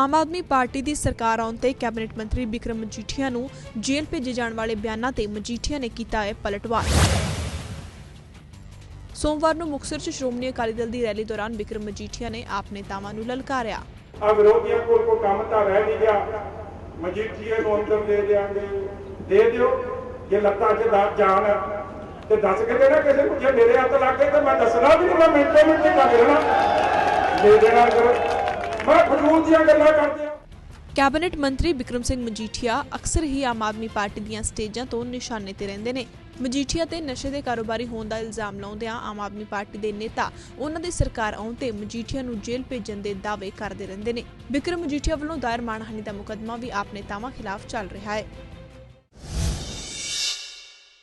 Aam Aadmi party ਦੀ ਸਰਕਾਰ ਆਉਣ ਤੇ ਕੈਬਨਿਟ ਮੰਤਰੀ ਬਿਕਰਮ ਮਜੀਠੀਆ ਨੂੰ ਜੇਲ੍ਹ ਭੇਜੇ ਜਾਣ ਵਾਲੇ ਬਿਆਨਾਂ ਤੇ ਮਜੀਠੀਆ ਨੇ ਕੀਤਾ ਹੈ ਪਲਟਵਾਰ। ਸੋਮਵਾਰ ਨੂੰ ਮੁਕਤਸਰ 'ਚ ਸ਼੍ਰੋਮਣੀ ਅਕਾਲੀ ਦਲ ਦੀ ਰੈਲੀ ਦੌਰਾਨ ਬਿਕਰਮ ਮਜੀਠੀਆ ਨੇ ਆਪ ਨੇਤਾਵਾਂ ਨੂੰ ਲਲਕਾਰਿਆ। ਆ ਵਿਰੋਧੀਆਂ ਕੋਲ ਕੋਈ ਕੰਮ ਤਾਂ ਰਹਿ ਨਹੀਂ ਗਿਆ। ਮਜੀਠੀਏ ਨੂੰ ਅੰਦਰ ਦੇ ਦਿਆਂਗੇ ਦੇ ਦਿਓ। ਜੇ ਲੱਤਾਂ 'ਚ ਦਾ ਜਾਨ ਤੇ ਦੱਸ ਕੇ ਦੇਣਾ ਕਿਸੇ ਨੂੰ। ਜੇ ਮੇਰੇ ਹੱਥ ਲੱਗ ਗਏ ਤੇ ਮੈਂ ਦੱਸਣਾ ਵੀ ਨਹੀਂ ਮਿੰਟੋ ਮਿੰਟ ਕਰ ਦੇਣਾ। ਦੇ ਦੇਣਾ ਕਰੋ। ਮੈਂ ਦੀਆਂ ਗੱਲਾਂ ਕਰਦੇ ਆ। ਕੈਬਨਿਟ ਮੰਤਰੀ ਬਿਕਰਮ ਸਿੰਘ ਮਜੀਠੀਆ ਅਕਸਰ ਹੀ ਆਮ ਆਦਮੀ ਪਾਰਟੀ ਦੀਆਂ ਸਟੇਜਾਂ ਤੋਂ ਨਿਸ਼ਾਨੇ ਤੇ ਰਹਿੰਦੇ ਨੇ। ਮਜੀਠੀਆ ਤੇ ਨਸ਼ੇ ਦੇ ਕਾਰੋਬਾਰੀ ਹੋਣ ਦਾ ਇਲਜ਼ਾਮ ਲਾਉਂਦਿਆਂ ਆਮ ਆਦਮੀ ਪਾਰਟੀ ਦੇ ਨੇਤਾ, ਉਹਨਾਂ ਦੀ ਸਰਕਾਰ ਆਉਣ ਤੇ ਮਜੀਠੀਆ ਨੂੰ ਜੇਲ੍ਹ ਭੇਜਣ ਦੇ ਦਾਅਵੇ ਕਰਦੇ ਰਹਿੰਦੇ ਨੇ। ਬਿਕਰਮ ਮਜੀਠੀਆ ਵੱਲੋਂ ਦਾਇਰ ਮਾਨਹਾਨੀ ਦਾ ਮੁਕੱਦਮਾ ਵੀ ਆਪ ਨੇਤਾਵਾਂ ਖਿਲਾਫ ਚੱਲ ਰਿਹਾ ਹੈ।